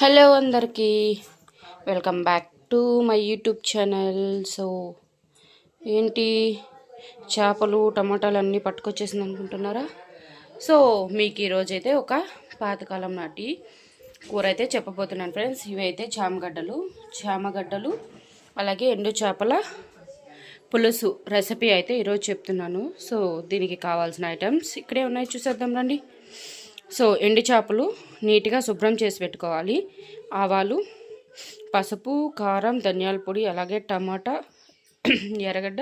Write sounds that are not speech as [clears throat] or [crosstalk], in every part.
Hello అందరికీ. Welcome back to my YouTube channel so ఏంటి? చేపలు టమాటాలు అన్నీ పట్టుకొచ్చేసింది అనుకుంటున్నారా? సో మీకు ఈరోజైతే ఒక పాతకాలం నాటి కూర అయితే చెప్పబోతున్నాను ఫ్రెండ్స్. ఇవి అయితే చామగడ్డలు. చామగడ్డలు అలాగే ఎండు చేపల పులుసు రెసిపీ అయితే ఈరోజు చెప్తున్నాను. సో దీనికి కావాల్సిన ఐటమ్స్ ఇక్కడే ఉన్నాయి. చూసేద్దాం రండి. సో ఎండు చేపలు నీట్గా శుభ్రం చేసి పెట్టుకోవాలి. ఆవాలు పసుపు కారం ధనియాల పొడి అలాగే టమాటా [clears throat] ఎర్రగడ్డ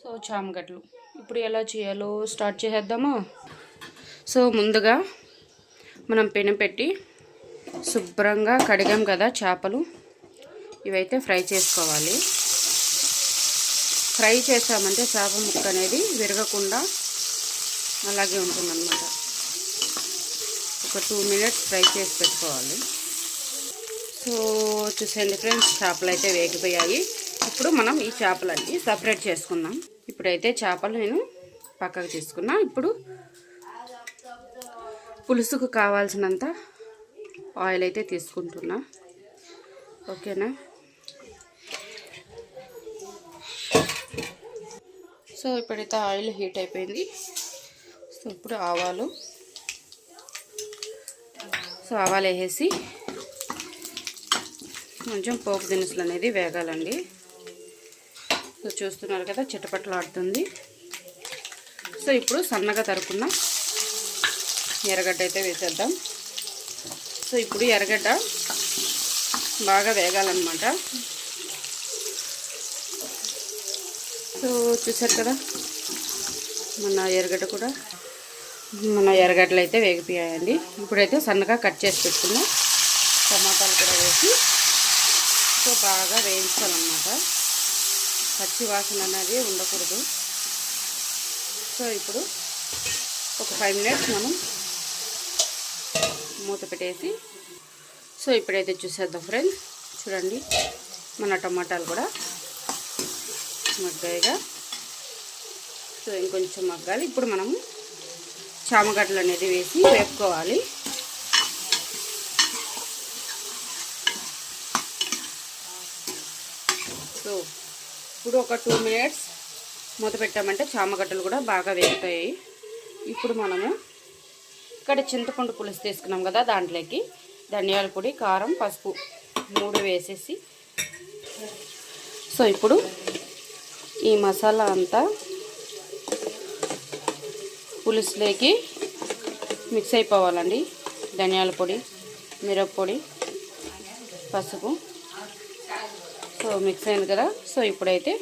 సో చామగడ్డలు. ఇప్పుడు ఎలా చేయాలో స్టార్ట్ చేసేద్దామా? సో ముందుగా మనం పెనం పెట్టి శుభ్రంగా కడిగాం కదా చేపలు. ఇవైతే ఫ్రై చేసుకోవాలి. ఫ్రై చేసామంటే చేప ముక్క అనేది విరగకుండా అలాగే ఉంటుందన్నమాట. ఒక టూ మినిట్స్ ఫ్రై చేసి పెట్టుకోవాలి. సో చూసేయండి ఫ్రెండ్స్ చేపలు అయితే వేగిపోయాయి. ఇప్పుడు మనం ఈ చేపలన్నీ సపరేట్ చేసుకుందాం. ఇప్పుడైతే చేపలు నేను పక్కకు తీసుకున్నా. ఇప్పుడు పులుసుకు కావాల్సినంత ఆయిల్ అయితే తీసుకుంటున్నా. ఓకేనా? సో ఇప్పుడైతే ఆయిల్ హీట్ అయిపోయింది. సో ఇప్పుడు ఆవాలు సో ఆవాలు వేసేసి కొంచెం పోపు దినుసులు అనేది వేగాలండి. సో చూస్తున్నారు కదా చిటపట్లాడుతుంది. సో ఇప్పుడు సన్నగా తరుకున్న ఎర్రగడ్డ అయితే వేసేద్దాం. సో ఇప్పుడు ఎర్రగడ్డ బాగా వేగాలన్నమాట. సో చూసారు కదా మన ఎర్రగడ్డ కూడా మన ఎర్రగడ్డలు అయితే వేగిపోయాయండి. ఇప్పుడైతే సన్నగా కట్ చేసి పెట్టుకున్నాం. టమాటాలు కూడా వేసి సో బాగా వేయించాలన్నమాట. పచ్చి వాసన అనేది ఉండకూడదు. సో ఇప్పుడు ఒక ఫైవ్ మినిట్స్ మనం మూత పెట్టేసి సో ఇప్పుడైతే చూసేద్దాం ఫ్రెండ్స్. చూడండి మన టమాటాలు కూడా మగ్గాయిగా. సో ఇంకొంచెం మగ్గాలి. ఇప్పుడు మనము చామగడ్డలు అనేది వేసి వేపుకోవాలి. సో ఇప్పుడు ఒక టూ మినిట్స్ మూత పెట్టామంటే చామగడ్డలు కూడా బాగా వేగుతాయి. ఇప్పుడు మనము ఇక్కడ చింతపండు పులుసు తీసుకున్నాం కదా దాంట్లోకి. ధనియాల పొడి కారం పసుపు మూడు వేసేసి. సో ఇప్పుడు ఈ మసాలా అంతా పులుసులోకి మిక్స్ అయిపోవాలండి. ధనియాల పొడి మిరప్పొడి పసుపు. సో మిక్స్ అయింది కదా. సో ఇప్పుడైతే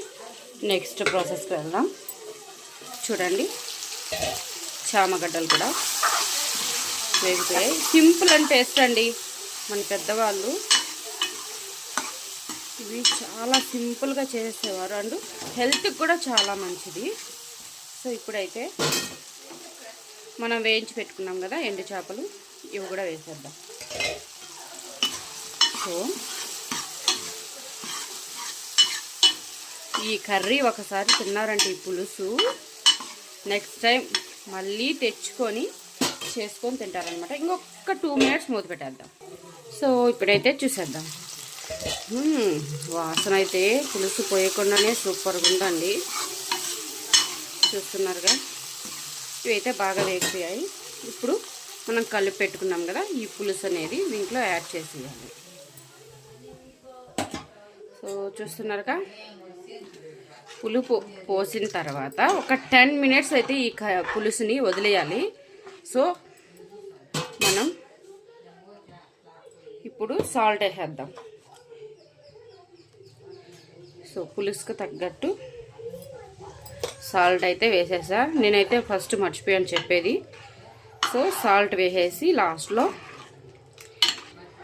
నెక్స్ట్ ప్రాసెస్కి వెళ్దాం. చూడండి. చామగడ్డలు కూడా వేగిపోయాయి సింపుల్ అండ్ టేస్ట్ అండి. మన పెద్దవాళ్ళు ఇవి చాలా సింపుల్గా చేసేవారు. అండ్ హెల్త్కి కూడా చాలా మంచిది. సో ఇప్పుడైతే మనం వేయించి పెట్టుకున్నాం కదా ఎండు చేపలు ఇవి కూడా వేసేద్దాం. సో ఈ కర్రీ ఒకసారి తిన్నారంటే ఈ పులుసు నెక్స్ట్ టైం మళ్ళీ తెచ్చుకొని చేసుకొని తింటారనమాట ఇంకొక టూ మినిట్స్ మూత పెట్టేద్దాం. సో ఇప్పుడైతే చూసేద్దాం. వాసన అయితే పులుసు పోయకుండానే సూపర్గా ఉందండి చూస్తున్నారుగా? ఇవైతే బాగా వేగిపోయాయి. ఇప్పుడు మనం కలిపి పెట్టుకున్నాం కదా ఈ పులుసు అనేది దీంట్లో యాడ్ చేసేయాలి. సో చూస్తున్నారుగా? పులుపు పోసిన తర్వాత ఒక టెన్ మినిట్స్ అయితే ఈ పులుసుని వదిలేయాలి. సో మనం ఇప్పుడు సాల్ట్ వేసేద్దాం. సో పులుసుకు తగ్గట్టు సాల్ట్ అయితే వేసేసా. నేనైతే ఫస్ట్ మర్చిపోయాను చెప్పేది. సో సాల్ట్ వేసేసి లాస్ట్లో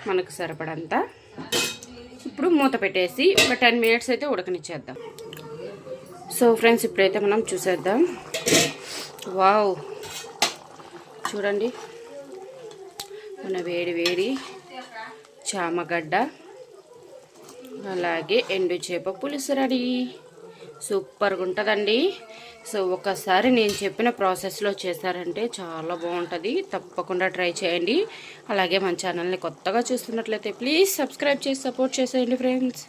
మనకు సరిపడంతా. ఇప్పుడు మూత పెట్టేసి ఒక టెన్ మినిట్స్ అయితే ఉడకనిచ్చేద్దాం. సో ఫ్రెండ్స్ ఇప్పుడైతే మనం చూసేద్దాం. వావ్! చూడండి. మన వేడి వేడి చామగడ్డ అలాగే ఎండు చేప పులుసు రెడీ. సూపర్గా ఉంటుందండి సో ఒకసారి నేను చెప్పిన ప్రాసెస్లో చేశారంటే చాలా బాగుంటుంది తప్పకుండా ట్రై చేయండి. అలాగే మన ఛానల్ని కొత్తగా చూస్తున్నట్లయితే ప్లీజ్ సబ్స్క్రైబ్ చేసి సపోర్ట్ చేసేయండి ఫ్రెండ్స్.